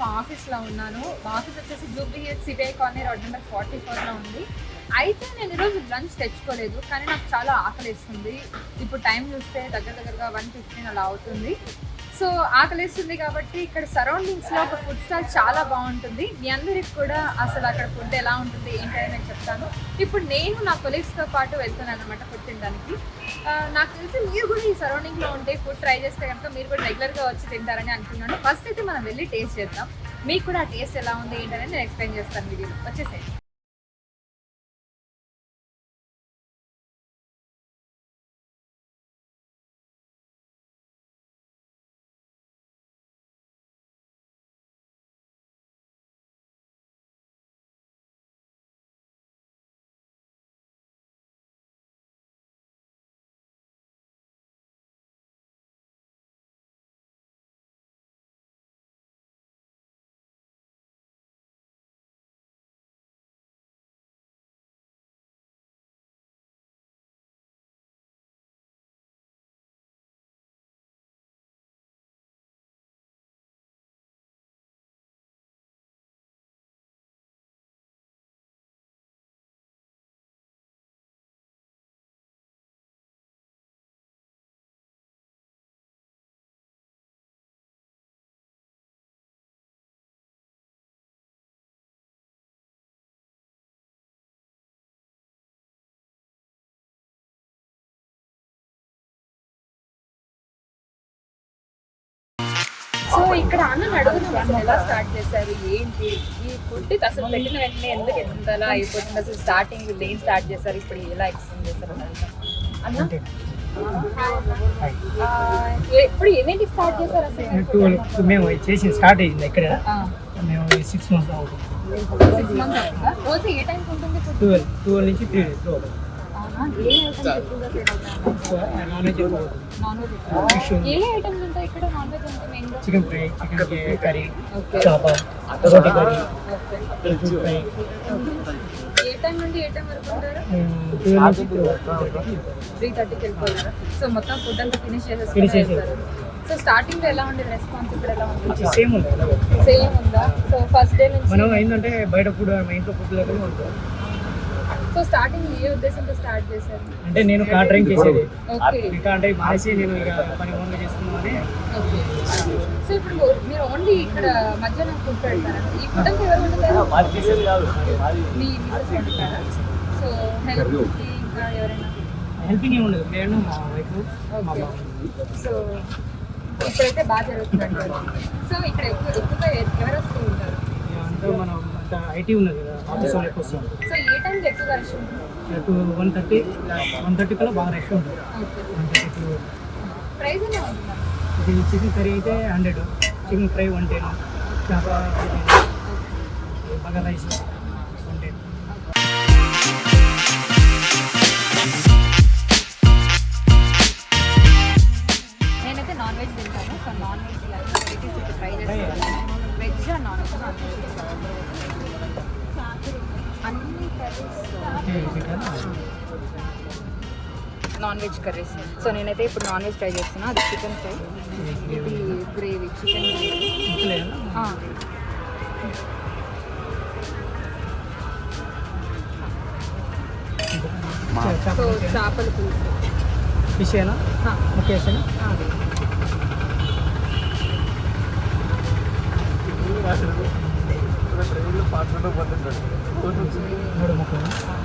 మా ఆఫీస్లో ఉన్నాను. మా ఆఫీస్ వచ్చేసి Jubilee Hills CBI colony road number forty ఫోర్లో ఉంది. అయితే నేను ఈరోజు లంచ్ తెచ్చుకోలేదు కానీ నాకు చాలా ఆకలిస్తుంది. ఇప్పుడు టైం చూస్తే దగ్గర దగ్గరగా వన్ ఫిఫ్టీన్ అలా అవుతుంది. సో ఆకలిస్తుంది కాబట్టి ఇక్కడ సరౌండింగ్స్లో ఒక ఫుడ్ స్టాల్ చాలా బాగుంటుంది. మీ అందరికి కూడా అసలు అక్కడ ఫుడ్ ఎలా ఉంటుంది ఏంటని నేను చెప్తాను. ఇప్పుడు నేను నా కొలీగ్స్తో పాటు వెళ్తున్నాను అనమాట ఫుడ్ తినడానికి. నాకు తెలిసి మీరు కూడా ఈ సరౌండింగ్లో ఉంటే ఫుడ్ ట్రై చేస్తే కనుక మీరు కూడా రెగ్యులర్గా వచ్చి తింటారని అనుకున్నాను. ఫస్ట్ అయితే మనం వెళ్ళి టేస్ట్ చేద్దాం. మీకు కూడా ఆ టేస్ట్ ఎలా ఉంది ఏంటనేది నేను ఎక్స్ప్లెయిన్ చేస్తాను వీడియోలో వచ్చేసేయండి. సో ఇక్కడ అన్న అడుగుతున్నాం అసలు ఎలా స్టార్ట్ చేశారు ఏంటి? ఈ ఫుడ్ అసలు పెట్టిన వెంటనే ఎందుకు ఎంతలా అయిపోతుంది? అసలు స్టార్టింగ్ ఏం స్టార్ట్ చేశారు? ఇప్పుడు ఎలా ఎక్స్ప్లెయిన్ చేశారు. అన్న? ఇప్పుడు స్టార్ట్ చేశారు అసలు? టూ మేము చేసి స్టార్ట్ అయ్యింది ఇక్కడ మేము సిక్స్ మంత్స్ అవుతుంది. సిక్స్ మంత్స్ అవుతుందా? రోజు ఏ టైంకి ఉంటుంది ఫుడ్ ట్వెల్వ్ ట్వెల్వ్ నుంచి త్రీ డేస్ ఏ ఐటమ్స్ ఎక్కువగా సేల్ అవుతాయి non veg non veg Fish. ఏ ఐటమ్స్ ఉంటాయి ఇక్కడ నాన్ వెజ్ అంటే మెయిన్గా చికెన్ ఫ్రై చికెన్ కర్రీ చేప రోటి కర్రీ ఫ్రై ఏ టైం నుండి ఏ టైం వరకు ఉంటారు త్రీ థర్టీకి సో మొత్తం ఫుడ్ అంతా ఫినిష్ సో స్టార్టింగ్లో ఎలా ఉండేది రెస్పాన్స్ ఇప్పుడు ఎలా ఉంది? సేమ్ ఉంది. సేమ్ ఉందా? సో ఫస్ట్ డే నుంచి మనం ఏంటంటే బయట ఫుడ్ మా ఇంట్లో ఫుడ్ లేకపోతే ఉంటుంది సో స్టార్టింగ్ ఏ ఉద్దేశంతో స్టార్ట్ చేశారు? అంటే నేను కార్ డ్రైవింగ్ చేసేది. ఓకే ఇంకా అంటే మానేసి నేను ఇక పని ఓన్గా చేసుకున్నామని ఓకే సో ఇప్పుడు మీరు ఓన్లీ ఇక్కడ మధ్యాహ్నం ఫుడ్ పెడతారా? ఈ ఫుడ్ అంతా ఎవరు వండుతారు? మీ వండుతారా? సో హెల్ప్ ఇంకా ఎవరైనా? హెల్పింగ్ ఏమి ఉండదు. నేను మా వైఫ్ మా ఓకే బాబు సో ఇప్పుడైతే బాగా జరుగుతుంది సో ఇక్కడ ఎక్కువ ఎక్కువగా ఎవరు వస్తూ ఉంటారు? అంటే మనం ఐటీ ఉన్నది కదా ఆఫీస్ వాళ్ళు ఎక్కువ వస్తాం సో ఏ టైంకి ఎక్కువ రష్ ఉంటుంది two one thirty one thirty కల్లా బాగా రష్ ఉంటుంది. ఓకే వన్ థర్టీ ప్రైస్ ఎలా ఉంటుంది ఇది చికెన్ కర్రీ అయితే hundred chicken fry one ten చేప బగా రైస్ వన్ టెన్ నేనైతే నాన్ వెజ్ తింటాను సో నాన్ వెజ్ ట్రై చేస్తాను. Veg non veg non veg curries so నేనైతే ఇప్పుడు నాన్ వెజ్ ట్రై చేస్తున్నా. అది చికెన్ ఫ్రై ఇది గ్రేవీ చికెన్ గ్రేవీ సో చేపల పులుసు. ఫిష్ అయినా ఆ, ముఖేసేనా ఆ.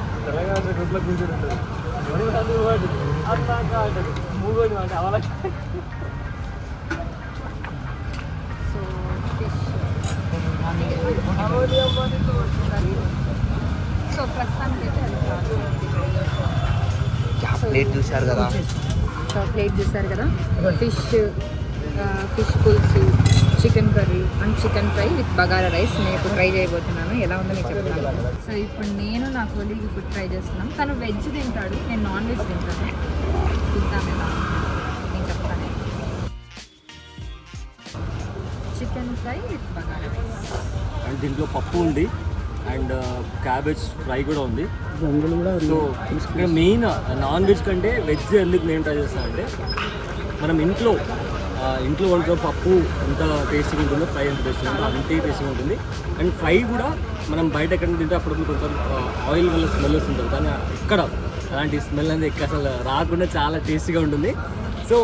మూడు ముక్కలు సో ఫిష్. సో ప్రస్తుతానికి అయితే అది కాదు. సో ప్లేట్ చూశారు కదా. సో ప్లేట్ చూసారు కదా. ఫిష్ ఫిష్ పులుసు. Chicken curry and chicken fry with bagara rice నేను ఇప్పుడు ట్రై చేయబోతున్నాను. ఎలా ఉందో మీకు చెప్తాను. సో ఇప్పుడు నేను నా కొలీగ్ ఫుడ్ ట్రై చేస్తున్నాం. తను వెజ్ తింటాడు నేను నాన్ వెజ్ తింటాను. చూద్దాం ఎలా నేను చెప్తాను. Chicken fry with bagara rice. And దీంట్లో పప్పు ఉంది అండ్ క్యాబేజ్ ఫ్రై కూడా ఉంది. సో ఇక్కడ మెయిన్ నాన్ వెజ్ కంటే వెజ్ ఎందుకు నేను ట్రై చేస్తానంటే మనం ఇంట్లో ఇంట్లో వండుకున్న పప్పు ఎంత టేస్టీగా ఉంటుందో ఫ్రై ఎంత టేస్టీగా ఉంటుందో అంతే టేస్టీగా ఉంటుంది. అండ్ ఫ్రై కూడా మనం బయట ఎక్కడ తింటే అప్పుడు కొంచెం ఆయిల్ వల్ల స్మెల్ వస్తుంటుంది. కానీ ఇక్కడ అలాంటి స్మెల్ అనేది ఇక్కడ అసలు రాకుండా చాలా టేస్టీగా ఉంటుంది. సో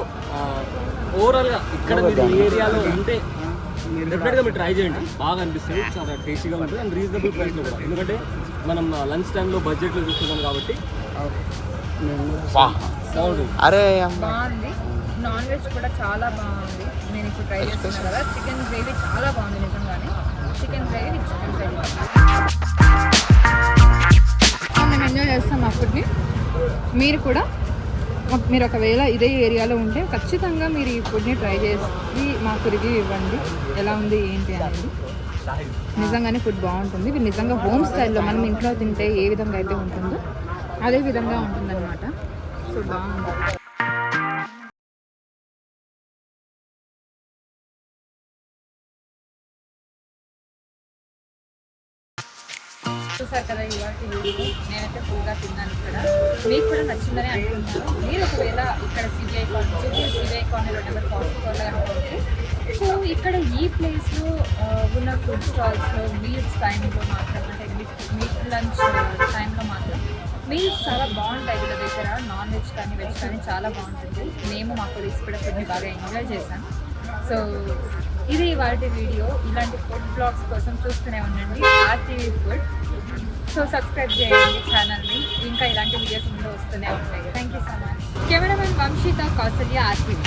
ఓవరాల్గా ఇక్కడ మీరు ఈ ఏరియాలో ఉంటే డెఫినెట్గా మీరు ట్రై చేయండి. బాగా అనిపిస్తుంది. చాలా టేస్టీగా ఉంటుంది. అండ్ రీజనబుల్ ప్రైస్లో కూడా. ఎందుకంటే మనం లంచ్ టైంలో బడ్జెట్లో చూస్తున్నాం కాబట్టి అరే బాగుంది. నాన్ వెజ్ కూడా చాలా బాగుంది. నేను ఇప్పుడు ట్రై చేస్తున్నాను కదా. చికెన్ గ్రేవీ చాలా బాగుంది నిజంగానే. చికెన్ గ్రేవీ చికెన్ గ్రేవీ మేము ఎంజాయ్ చేస్తాం ఆ ఫుడ్ని మీరు కూడా మీరు ఒకవేళ ఇదే ఏరియాలో ఉంటే ఖచ్చితంగా మీరు ఈ ఫుడ్ని ట్రై చేసి మాకు రివ్యూ ఇవ్వండి. ఎలా ఉంది ఏంటి అనేది. నిజంగానే ఫుడ్ బాగుంటుంది. ఇది నిజంగా హోమ్ స్టైల్లో మనం ఇంట్లో తింటే ఏ విధంగా అయితే ఉంటుందో అదే విధంగా ఉంటుందన్నమాట. సో బాగుంది. చూసారు కదా ఇవాటి వీడియో. నేనైతే ఫుల్గా తిన్నాను ఇక్కడ. మీకు కూడా నచ్చిందని అనుకుంటున్నాను. మీరు ఒకవేళ ఇక్కడ సిబిఐ కాలనీ సిబిఐ కాలనీ ఎవరు ఫార్టీ సో ఇక్కడ ఈ ప్లేస్లో ఉన్న ఫుడ్ స్టాల్స్లో మీల్స్ టైంలో మాత్రం అంటే మీట్ లంచ్ టైంలో మాత్రం మీల్స్ చాలా బాగుంటాయి వీళ్ళ దగ్గర నాన్ వెజ్ కానీ వెజ్ కానీ చాలా బాగుంటుంది. మేము మా కొలీగ్స్ కూడా ఫుడ్ని బాగా ఎంజాయ్ చేశాను సో ఇది వాటి వీడియో. ఇలాంటి ఫుడ్ బ్లాగ్స్ కోసం చూస్తూనే ఉండండి. ఆర్టీవీ ఫుడ్ సో సబ్స్క్రైబ్ చేయండి ఛానల్ని ఇంకా ఇలాంటి వీడియోస్ ముందు వస్తూనే ఉంటాయి. Thank you so much cameraman వంశీత Kausalya RTV